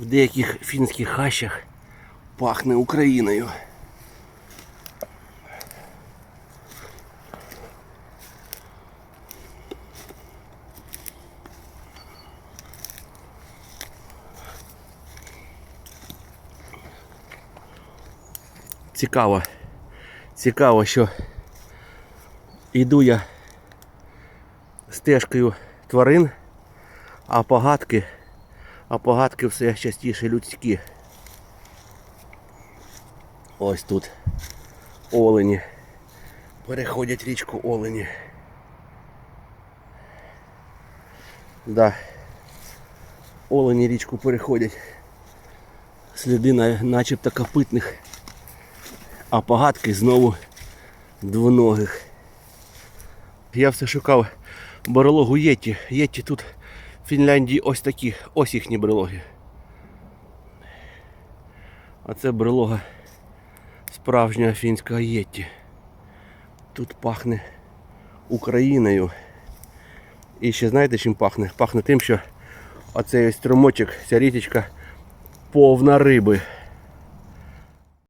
в деяких фінських хащах пахне Україною. Цікаво. Цікаво, що йду я стежкою тварин, а погадки, а погадки все частіше людські. Ось тут олені. Переходять річку олені. Да. Олені річку переходять. Сліди начебто копитних. А погадки знову двоногих. Я все шукав брелогу Єті. Єті тут Фінляндії ось такі, ось їхні брелоги. А це брелога справжнього фінського Єті. Тут пахне Україною. І ще знаєте чим пахне? Пахне тим, що оцей ось струмочок, ця річечка повна риби.